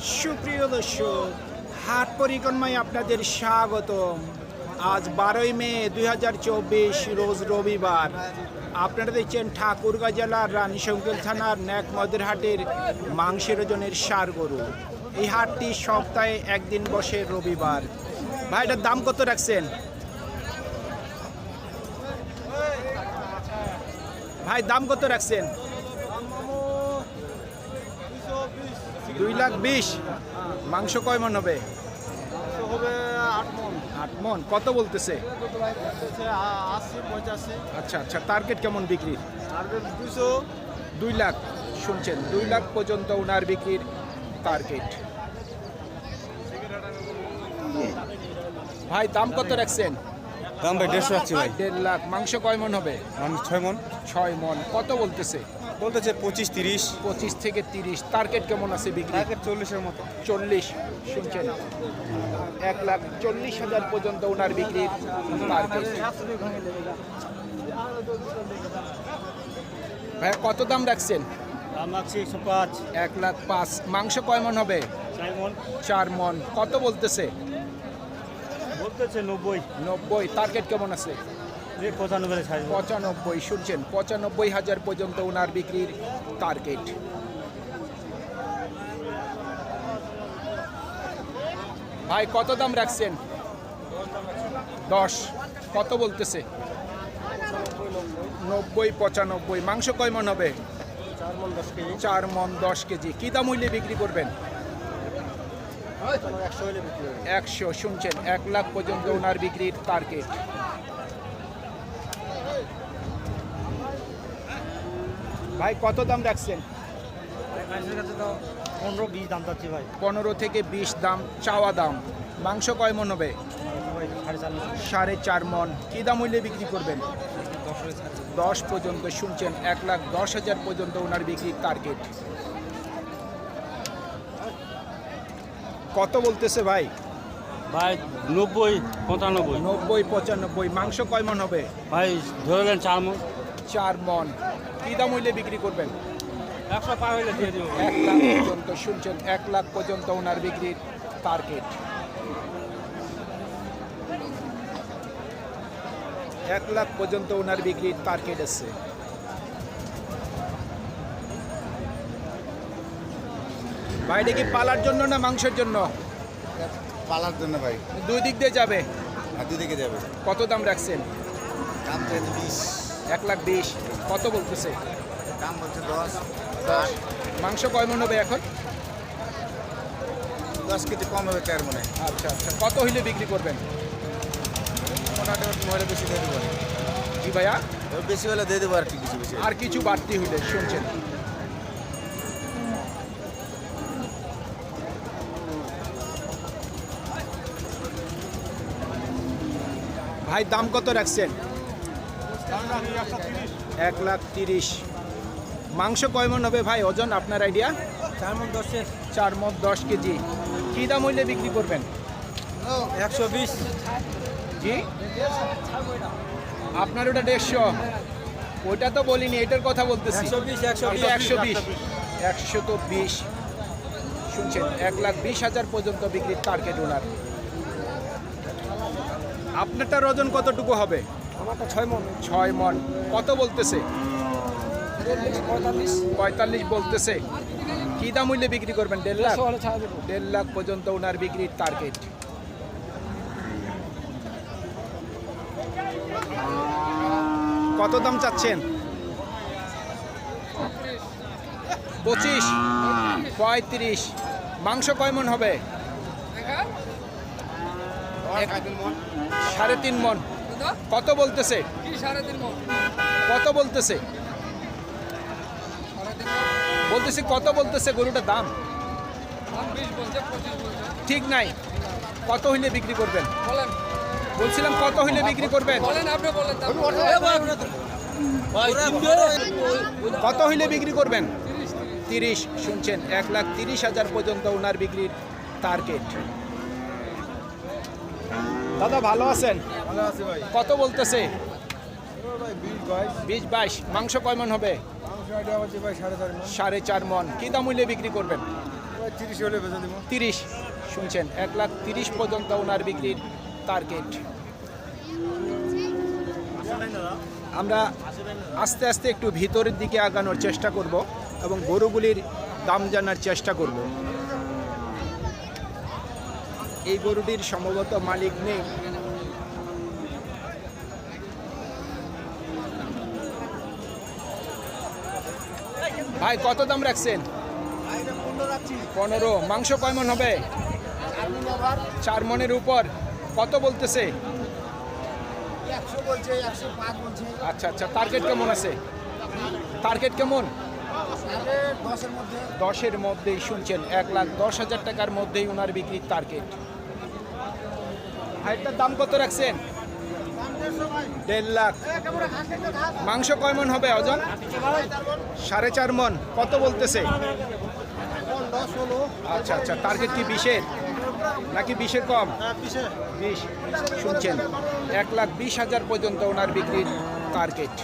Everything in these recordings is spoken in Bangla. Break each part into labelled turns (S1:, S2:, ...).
S1: সুপ্রিয় দর্শক, হাট পরিক্রমায় আপনাদের স্বাগতম। আজ বারোই মে দু হাজার চব্বিশ, রোজ রবিবার। আপনারা দেখছেন ঠাকুরগাঁ জেলার রানীশঙ্কেল থানার ন্যাকমদের হাটের মাংসের ওজনের সার গরু। এই হাটটি সপ্তাহে একদিন বসে রবিবার। ভাই, এটার দাম কত রাখছেন? ভাই, দাম কত রাখছেন? দুই লাখ বিশ। মাংস কয় মন হবে?
S2: হবে আট মন।
S1: আট মন। কত বলতেছে?
S2: আশি পঁচাশি
S1: আচ্ছা আচ্ছা টার্গেট কেমন বিক্রির?
S2: টার্গেট দুশো
S1: দুই লাখ। শুনছেন দুই লাখ পর্যন্ত ওনার বিক্রির টার্গেট ভাই দাম কত রাখছেন?
S3: দাম ভাই দেড়শো রাখছি ভাই।
S1: দেড় লাখ। মাংস কয় মন হবে?
S3: ছয় মন।
S1: ছয় মন। কত বলতেছে?
S3: বলতেছে পঁচিশ তিরিশ।
S1: পঁচিশ থেকে তিরিশ। টার্গেট কেমন আছে বিক্রি?
S3: টার্গেট চল্লিশের মতো।
S1: চল্লিশ শুনছেন এক লাখ চল্লিশ হাজার পর্যন্ত ওনার বিক্রির টার্গেট ভাই কত দাম রাখছেন? এক লাখ পাঁচ। মাংস কয় মন হবে?
S2: চার মন।
S1: কত বলতেছে?
S2: বলতেছে নব্বই।
S1: নব্বই। টার্গেট কেমন আছে?
S2: পঁচানব্বই,
S1: শুনছেন? পঁচানব্বই হাজার পর্যন্ত ওনার বিক্রির টার্গেট ভাই, কত দাম রাখছেন? দশ। কত বলতেছে? নব্বই, পঁচানব্বই। মাংস কয় মন হবে?
S2: চার মন দশ কেজি।
S1: কী দাম হইলে বিক্রি করবেন?
S2: একশো
S1: শুনছেন? এক লাখ পর্যন্ত ওনার বিক্রির টার্গেট ভাই কত দাম রাখছেন?
S2: তো পনেরো বিশ দাম চাচ্ছি ভাই।
S1: পনেরো থেকে বিশ দাম চাওয়া দাম। মাংস কয় মন হবে?
S2: সাড়ে চার মন।
S1: কী দাম হইলে বিক্রি করবেন?
S2: দশ
S1: পর্যন্ত শুনছেন এক লাখ দশ হাজার পর্যন্ত ওনার বিক্রি টার্গেট। কত বলতেছে ভাই?
S4: ভাই নব্বই পঁচানব্বই।
S1: নব্বই পঁচানব্বই। মাংস কয় মন হবে?
S4: ভাই ধরলেন চার মন।
S1: চার মন। কী দাম হইলে বিক্রি করবেন?
S4: একশো পার হইলে
S1: এক লাখ পর্যন্ত শুনছেন? এক লাখ পর্যন্ত ওনার বিক্রির টার্গেট এক লাখ পর্যন্ত ওনার বিক্রির টার্গেট আছে। বাইরে কি পালার জন্য না মাংসের জন্য?
S3: পালার জন্য ভাই।
S1: দুই দিক দিয়ে যাবে।
S3: আর দুদিকে যাবে।
S1: কত দাম রাখছেন?
S3: দাম বিশ।
S1: এক লাখ বিশ। কত বলতেছে?
S3: দাম বলছে দশ।
S1: দশ। মাংস কয় মন হবে এখন?
S3: দশ কেজি কম হবে চার মনে।
S1: আচ্ছা আচ্ছা। কত হইলে বিক্রি করবেন?
S3: মোটামুটি হলে বেশি দিয়ে দেবো।
S1: জি ভাইয়া?
S3: বেশি হলে দিয়ে দেবো আর কি কিছু বেশি।
S1: আর কিছু বাড়তি হইলে শুনছেন? ভাই দাম কত রাখছেন? এক লাখ তিরিশ। মাংস কয় মন হবে ভাই? ওজন আপনার আইডিয়া
S2: চার মন দশের।
S1: চার মন দশ কেজি। কী দাম হইলে বিক্রি করবেন?
S2: একশো বিশ।
S1: জি? আপনার ওটা দেড়শো। ওইটা তো বলিনি এটার কথা বলতেছি।
S2: একশো বিশ একশো
S1: একশো বিশ। একশো তো বিশ। শুনছেন এক লাখ বিশ হাজার পর্যন্ত বিক্রির টার্গেট ওনার। আপনারটার ওজন কতটুকু হবে?
S2: আমারটা ছয় মন।
S1: ছয় মন। কত বলতেছে?
S2: পঁয়তাল্লিশ।
S1: পঁয়তাল্লিশ বলতেছে। কি দাম মূল্যে বিক্রি করবেন? দেড় লাখ? দেড় লাখ পর্যন্ত ওনার বিক্রির টার্গেট কত দাম চাচ্ছেন? পঁচিশ। পঁয়ত্রিশ। মাংস কয় মন হবে? সাড়ে তিন মন। কত বলতেছে? কত বলতেছে? বলতেছি কত বলতেছে গরুটার দাম? ঠিক নাই। কত হইলে বিক্রি করবেন? বলছিলাম কত হইলে বিক্রি করবেন? কত হইলে বিক্রি করবেন? তিরিশ শুনছেন এক লাখ তিরিশ হাজার পর্যন্ত ওনার বিক্রির টার্গেট দাদা ভালো আছেন? কত বলতেছে?
S3: বিশ বাইশ।
S1: মাংস কয় মন হবে?
S3: সাড়ে চার মন।
S1: মন। কি দাম হইলে বিক্রি করবেন?
S3: তিরিশ হলে
S1: তিরিশ। শুনছেন এক লাখ তিরিশ পর্যন্ত ওনার বিক্রির টার্গেট আমরা আস্তে আস্তে একটু ভিতরের দিকে আগানোর চেষ্টা করব এবং গরুগুলির দাম জানার চেষ্টা করব। এই গরুটির সম্ভবত মালিক নেই। ভাই কত দাম রাখছেন? পনেরো। মাংস কয় মন হবে? চার মনের উপর। কত বলতেছে? আচ্ছা আচ্ছা টার্গেট কেমন আছে? টার্গেট কেমন?
S3: দশের
S1: মধ্যেই শুনছেন এক লাখ দশ হাজার টাকার মধ্যেই ওনার বিক্রির টার্গেট হাইটটার দাম কত রাখছেন? দেড় লাখ। মাংস কয় মন হবে ওজন সাড়ে চার মন। কত বলতেছে? আচ্ছা আচ্ছা। টার্গেট কি বিশের? নাকি বিশের কম? বিশ। শুনছেন। এক লাখ বিশ হাজার পর্যন্ত ওনার বিক্রির টার্গেট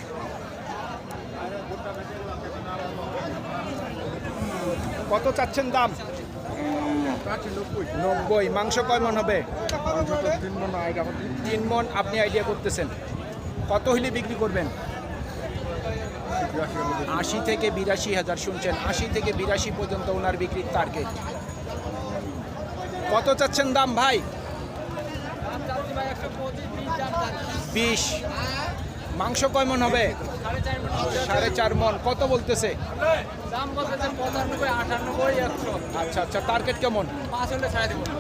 S1: কত চাচ্ছেন দাম? নব্বই। মাংস কয় মন হবে?
S3: তিন মন
S1: আপনি আইডিয়া করতেছেন। কত হইলে বিক্রি করবেন? আশি থেকে বিরাশি হাজার শুনছেন। আশি থেকে বিরাশি পর্যন্ত ওনার বিক্রির টার্গেট কত চাচ্ছেন দাম ভাই? বিশ। মাংস কয় মন হবে? সাড়ে চার মন। কত বলতেছে? আচ্ছা আচ্ছা টার্গেট কেমন?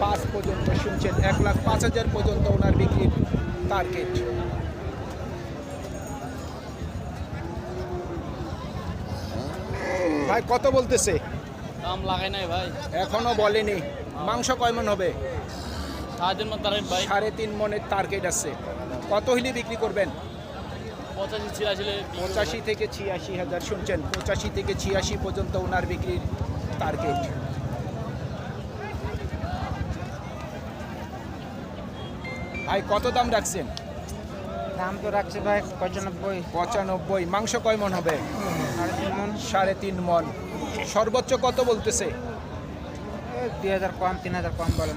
S2: পাঁচ
S1: পর্যন্ত শুনছেন এক লাখ পাঁচ হাজার পর্যন্ত ওনার বিক্রির টার্গেট ভাই কত বলতেছে?
S4: দাম লাগাই নাই ভাই।
S1: এখনও বলেনি। মাংস কয় মন হবে? সাড়ে তিন মনের টার্গেট আছে। কত হিলি বিক্রি করবেন?
S4: পঁচাশি ছিয়াশি
S1: পঁচাশি থেকে ছিয়াশি হাজার শুনছেন? পঁচাশি থেকে ছিয়াশি পর্যন্ত ওনার বিক্রির টার্গেট ভাই কত দাম রাখছেন?
S2: দাম তো রাখছে ভাই পঁচানব্বই।
S1: পঁচানব্বই। মাংস কয় মন হবে?
S2: সাড়ে তিন মন।
S1: সাড়ে তিন মন। সর্বোচ্চ কত বলতেছে?
S2: দুই হাজার কম তিন হাজার কম বলে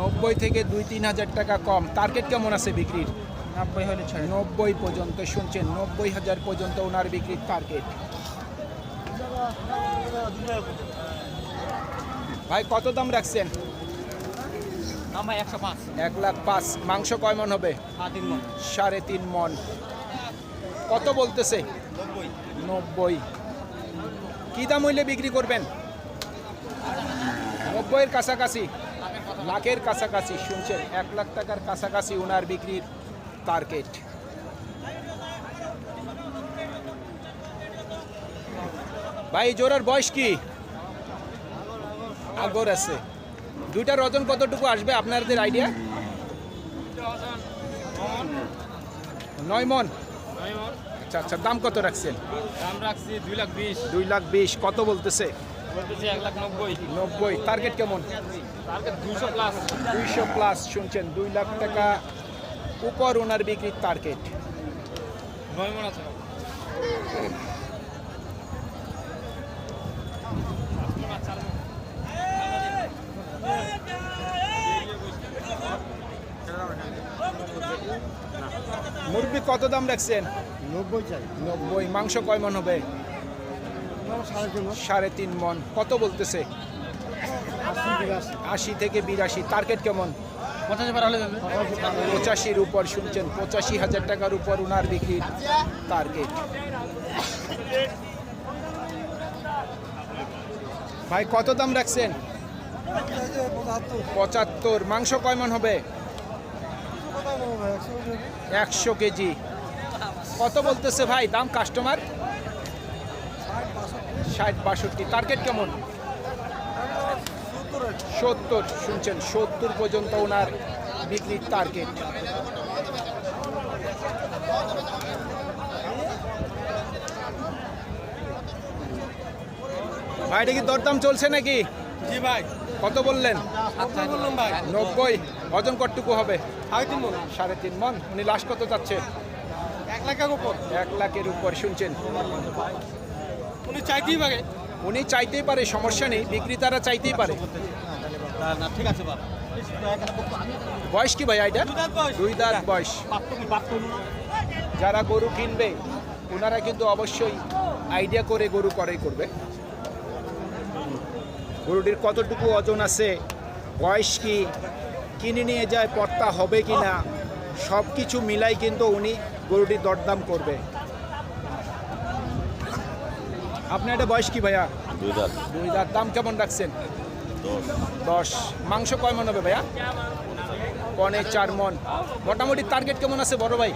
S1: নব্বই থেকে দুই তিন হাজার টাকা কম। টার্গেট কেমন আছে বিক্রির?
S2: নব্বই হলে
S1: নব্বই পর্যন্ত শুনছেন নব্বই হাজার পর্যন্ত ওনার বিক্রির টার্গেট ভাই কত দাম রাখছেন? এক লাখ পাঁচ। মাংস কয় মন হবে?
S4: মন।
S1: সাড়ে তিন মন। কত বলতেছে? নব্বই। কি দাম হইলে বিক্রি করবেন? নব্বইয়ের কাছাকাছি। লাখের কাছাকাছি। শুনছেন এক লাখ টাকার কাছাকাছি ওনার বিক্রির টার্গেট। ভাই জোড়ার বয়স কি? আগর আছে। দুইটার ওজন কতটুকু আসবে আপনাদের আইডিয়া নয় মন? আচ্ছা আচ্ছা দাম কত রাখছেন?
S4: দাম রাখছি দুই লাখ বিশ।
S1: দুই লাখ বিশ কত বলতেছে?
S4: বলতেছি এক লাখ নব্বই।
S1: নব্বই টার্গেট কেমন?
S4: টার্গেট দুশো প্লাস
S1: দুইশো প্লাস শুনছেন দুই লাখ টাকা উপর ওনার বিক্রির টার্গেট মুরগি কত দাম রাখছেন?
S3: নব্বই চাই।
S1: নব্বই। মাংস কয় মন হবে?
S3: সাড়ে তিন
S1: মন। কত বলতেছে?
S3: আশি
S1: থেকে বিরাশি। টার্গেট কেমন? পঁচাশির উপর শুনছেন, পঁচাশি হাজার টাকার উপর ওনার বিক্রির টার্গেট ভাই, কত দাম রাখছেন? পঁচাত্তর। মাংস কয় মন হবে? একশো কেজি। কত বলতেছে ভাই, দাম কাস্টমার ষাট, বাষট্টি। টার্গেট কেমন? সত্তর শুনছেন সত্তর পর্যন্ত ওনার বিক্রির টার্গেট ভাই এটা কি দরদাম চলছে নাকি?
S3: জি ভাই।
S1: কত বললেন?
S3: বললাম ভাই।
S1: নব্বই। ওজন কতটুকু হবে?
S3: সাড়ে তিন মন।
S1: সাড়ে তিন মন। উনি লাস্ট কত যাচ্ছে
S3: এক লাখের উপর।
S1: এক লাখের উপর শুনছেন।
S3: উনি চাইতেই পারে।
S1: উনি চাইতেই পারে, সমস্যা নেই, বিক্রেতারা চাইতেই পারে। বয়স কি ভাই এটা? দুই দাঁত বয়স। যারা গরু কিনবে ওনারা কিন্তু অবশ্যই আইডিয়া করে গরু ক্রয় করবে। গরুটির কতটুকু ওজন আছে, বয়স কি, কিনে নিয়ে যায়, পর্তা হবে কি না সব কিছু মিলাই কিন্তু উনি গরুটির দরদাম করবে। আপনার এটা বয়স কি ভাইয়া?
S5: দুই দাঁত।
S1: দুই দাঁত। দাম কেমন রাখছেন?
S5: দশ।
S1: দশ। মাংস কয় মন হবে ভাইয়া? পনে চার মন। মোটামুটি টার্গেট কেমন আছে বড় ভাই?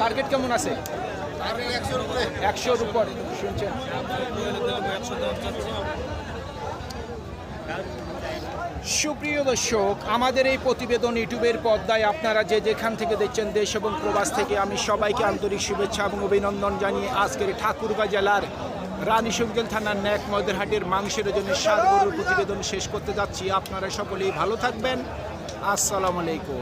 S1: টার্গেট কেমন আছে? একশোর উপর। শুনছেন? সুপ্রিয় দর্শক, আমাদের এই প্রতিবেদন ইউটিউবের পর্দায় আপনারা যে যেখান থেকে দেখছেন দেশ এবং প্রবাস থেকে, আমি সবাইকে আন্তরিক শুভেচ্ছা এবং অভিনন্দন জানিয়ে আজকের ঠাকুরগা জেলার রানী সঙ্গেল থানার ন্যাক ময়দেরহাটের মাংসের জন্য সার গরুর প্রতিবেদন শেষ করতে যাচ্ছি। আপনারা সকলেই ভালো থাকবেন। আসসালামু আলাইকুম।